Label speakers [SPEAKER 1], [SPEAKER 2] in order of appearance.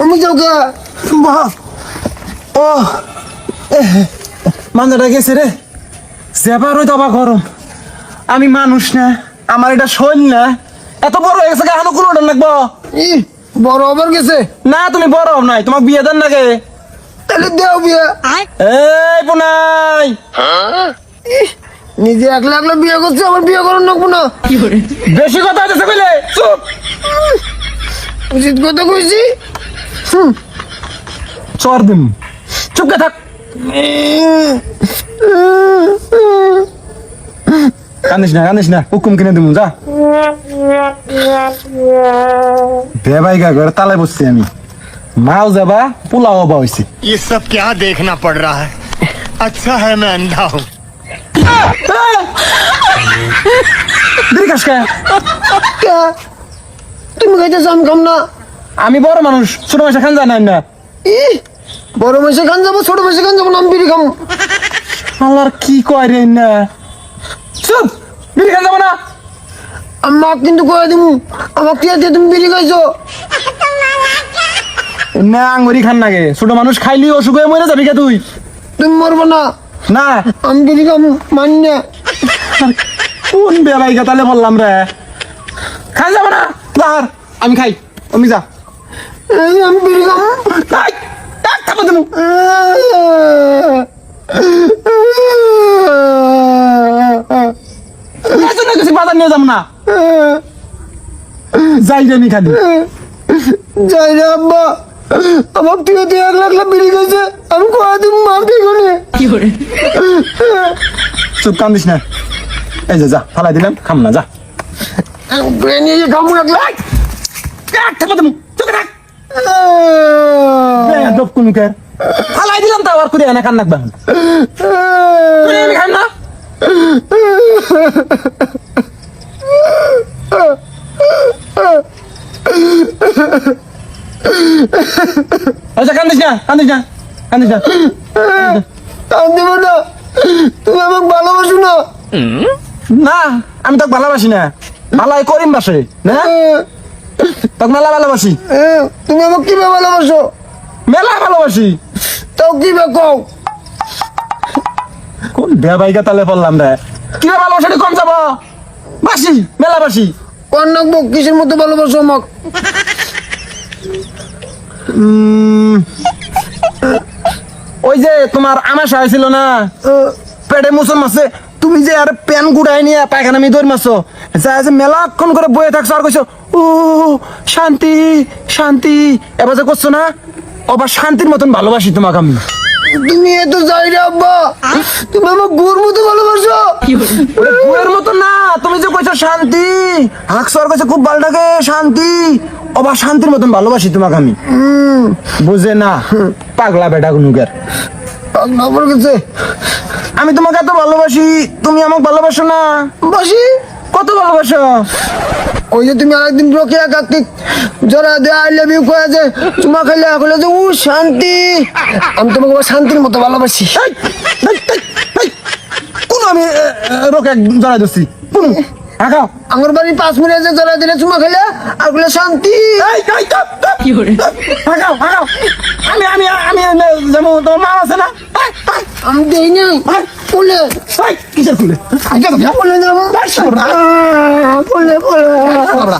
[SPEAKER 1] আমি যাওকে
[SPEAKER 2] বাহ ও মান্দাটা গেছে রে সেবার ওই দাবা গরম আমি মানুষ না আমার এটা শৈল না এত বড় হয়ে গেছে গাহানো কোনো লাগবো
[SPEAKER 1] ই বড় আবার গেছে
[SPEAKER 2] না তুমি বড় হব নাই তোমাক বিয়ে দেন নাকি
[SPEAKER 1] তাহলে দেও বিয়ে
[SPEAKER 2] এই পুনাই
[SPEAKER 1] নিজে একলা একলা বিয়ে করছে আমার বিয়ে করার নাকবো না
[SPEAKER 2] বেশি কথা হইতেছে কইলে চুপ
[SPEAKER 1] উচিত কথা কইছি
[SPEAKER 2] চর দিম চুপকে থাক কান্দিস না কান্দিস না হুকুম কিনে দিমু যা বেবাইগা ঘরে তালে বসছি আমি মাও যাবা পোলাও হবা হইছে
[SPEAKER 3] ये सब क्या देखना पड़ रहा है अच्छा है मैं अंधा हूँ
[SPEAKER 2] দেরি কাজ কে?
[SPEAKER 1] কে? তুমি খাইতেছ আমি খাম না।
[SPEAKER 2] আমি বড় মানুষ ছোট মাসে খান জানাই না
[SPEAKER 1] বড় মাসে খান যাব ছোট মাসে খান যাব না আমি বিড়ি খাম।
[SPEAKER 2] আমার কি কয় রে না চুপ বিড়ি খান যাব না।
[SPEAKER 1] আমি মাক কিন্তু কয়ে দিমু আমাক টিয়া দিয়ে তুমি বিড়ি খাইছো।
[SPEAKER 2] না আঙ্গুরি খান নাগে ছোট মানুষ খাইলি অসুখ হয়ে মরে যাবি কে তুই?
[SPEAKER 1] তুমি মরবো না।
[SPEAKER 2] না।
[SPEAKER 1] আমি বিড়ি খাম মান্য
[SPEAKER 2] কোন বেবাইগা তালে বললাম রে। খান যাব না। যার আমি খাই আমি যা।
[SPEAKER 1] আমি বিড়ি
[SPEAKER 2] তাক খাব তুমি না বাজার নিয়ে যাব না। যাই রে খালি।
[SPEAKER 1] যাই রে আব্বা। আমার টিয়া দিয়ে এক লাখ লাখ বিড়ি খাইছে আমি কয়ে দিমু মাক দিয়ে গনে
[SPEAKER 2] চুপ কান্দিস না। এই যে যা ফালাই দিলাম খাম না যা।
[SPEAKER 1] ব্রেন নিয়ে খামু এক
[SPEAKER 2] থাক। দপ কুনুকের ফালাই দিলাম তো আবার করে এনে কান নাকবা করে আমি খাম না আচ্ছা কান্দিস না কান্দিস না কান্দিস না।
[SPEAKER 1] টান দিব না তুমি আমাকে ভালোবাসো না।
[SPEAKER 2] না আমি তোকে ভালোবাসি না। ভালাই করিম বাসে না? তোকে মেলা ভালোবাসি।
[SPEAKER 1] তুমি আমাকে কীভাবে ভালোবাসো?
[SPEAKER 2] মেলা ভালোবাসি।
[SPEAKER 1] তাও কীভাবে কও?
[SPEAKER 2] কোন বেবাইগা তালে পড়লাম রে? কীভাবে ভালোবাসাটা কম যাব? বাসি মেলা বাসি।
[SPEAKER 1] নাকবো কিসের মতো ভালোবাসো আমাকে?
[SPEAKER 2] ওই যে তোমার আমাশা হয়েছিল না? পেটে মুসল মাসে তুমি যে আর প্যান গুড়াই নিয়ে পায়খানা আমি দৌড় মারছো যা যে মেলাক্ষণ করে বয়ে থাকছো আর কইছো ও শান্তি শান্তি। এবার যে করছ না আবার শান্তির মতন ভালোবাসি তোমাকে আমি।
[SPEAKER 1] তুমি এত যাই রে আব্বা তুমি আমার গুড় মতো ভালোবাসো।
[SPEAKER 2] বউয়ের মতন না শান্তি? হাকছো আর কইছো খুব ভালো লাগে শান্তি। আবার শান্তির মতন ভালোবাসি তোমাকে আমি। বুঝে না? পাগলা বেটা গুনুকের
[SPEAKER 1] পাগলা পড়ে গেছে
[SPEAKER 2] আমি তোমাকে এত ভালোবাসি তুমি আমাকে ভালোবাসো না।
[SPEAKER 1] বাসি
[SPEAKER 2] কত ভালোবাসো?
[SPEAKER 1] ওই যে তুমি আরেকদিন রকিয়া কার্তিক জোড়া দিয়ে আই লাভ ইউ কয়ে যে চুমা খাইলে এখন যে উ শান্তি। আমি তোমাকে শান্তির মতো ভালোবাসি।
[SPEAKER 2] কোন আমি জড়াই দিচ্ছি কোন। আগাও
[SPEAKER 1] আমার বাড়ি পাঁচ মিনিট যে জোড়া দিলে চুমা খেলে আর বলে শান্তি
[SPEAKER 2] কাপ, কাপ। আগাও আগাও আমি আমি আমি যেমন তোমার মা আছে না
[SPEAKER 1] আমি দেই নাই বলে
[SPEAKER 2] কিসের খুলে
[SPEAKER 1] বলে যাব বলে বলে।